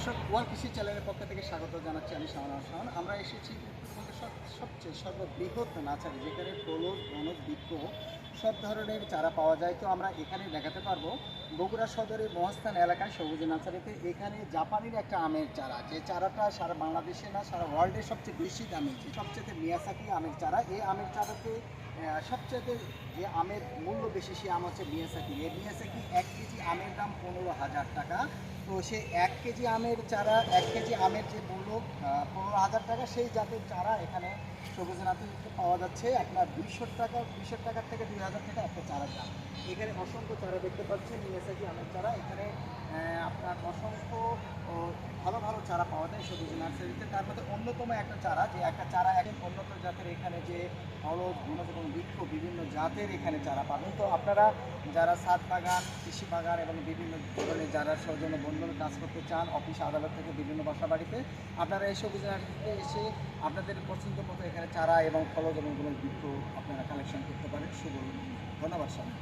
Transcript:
দর্শক ওয়াল কৃষি চ্যানেলের পক্ষ থেকে স্বাগত জানাচ্ছি আমি শাহন শাহন আমরা এসেছি সবচেয়ে সর্ববৃহৎ নার্সারি যেখানে প্রলোভ বনজ বৃক্ষ সব ধরনের চারা পাওয়া যায়। তো আমরা এখানে দেখাতে পারব বগুড়া সদরের মহাস্থান এলাকায় সবুজ নার্সারিতে এখানে জাপানির একটা আমের চারা। যে চারাটা সারা বাংলাদেশে না, সারা ওয়ার্ল্ডের সবচেয়ে বেশি দামি সবচেয়ে মিয়াসাকি আমের চারা, এই আমের চারাতে সবচেয়ে যে আমের মূল্য বেশি সে আম হচ্ছে মিয়াসাকি। এই মিয়াসাকি এক আমের দাম পনেরো হাজার টাকা। তো সেই এক কেজি আমের চারা, এক কেজি আমের যে মূল্য পনেরো হাজার টাকা, সেই জাতের চারা এখানে সবুজনাথে পাওয়া যাচ্ছে। আপনার দুইশো টাকা, দুইশো টাকার থেকে দুই হাজার টাকা একটা চারার দাম। এখানে অসংখ্য চারা দেখতে পাচ্ছেন মিয়াসাকি আমের চারা। এখানে আপনার অসংখ্য ভালো ভালো চারা পাওয়া যায় সবুজ নার্সারিতে। তার মধ্যে অন্যতম একটা চারা, যে একটা চারা এক উন্নত জাতের এখানে যে ফলজ গুণজ এবং বৃক্ষ, বিভিন্ন জাতের এখানে চারা পাবেন। তো আপনারা যারা ছাদ বাগান, কৃষি বাগান এবং বিভিন্ন ধরনের যারা সৌজন্য বন্ধুর কাজ করতে চান, অফিস, আদালত থেকে বিভিন্ন বাসা বাড়িতে, আপনারা এসব সবুজ এসে আপনাদের পছন্দ মতো এখানে চারা এবং ফলজ এবং বৃক্ষ আপনারা কালেকশন করতে পারেন। শুভ ধন্যবাদ স্বামী